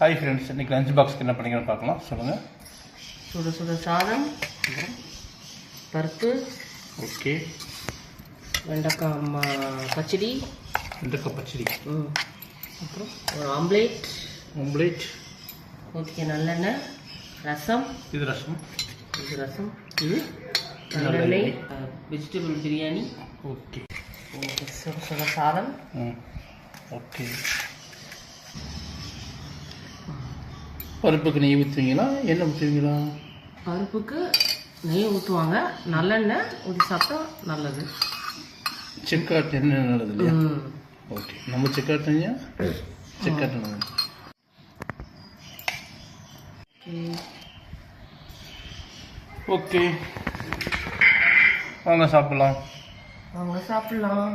Friends இன்னைக்கு lunch பாக்ஸ்க்கு என்ன பண்ணிக்கிறேன்னு பார்க்கலாம். சொல்லுங்கள் சுட சுட சாதம் பருப்பு ஓகே. வெண்டைக்காய் பச்சடி. வெண்டைக்காய் பச்சடி. ம். அப்புறம் ஒரு ஆம்லேட் ஆம்லேட் ஊற்றிக்க நல்லெண்ணெய் ரசம். இது ரசம். இது ரசம். இது நல்லெண்ணெய் வெஜிடபிள் பிரியாணி. ஓகே. ஓகே சுட சுட சாதம். ம். ஓகே. பருப்புக்கு நெய் ஊற்றுவீங்களா எண்ணெய் ஊற்றுவீங்களா பருப்புக்கு நெய் ஊற்றுவாங்க நல்லெண்ணெய் ஊற்றி சாப்பிட்டா நல்லது. செக்காட்டு எண்ணெய் நல்லது இல்லையா. ஓகே. நம்ம செக்காட்டுங்க செக்காட்டு நல்லது ஓகே. வாங்க சாப்பிடலாம். வாங்க சாப்பிட்லாம்.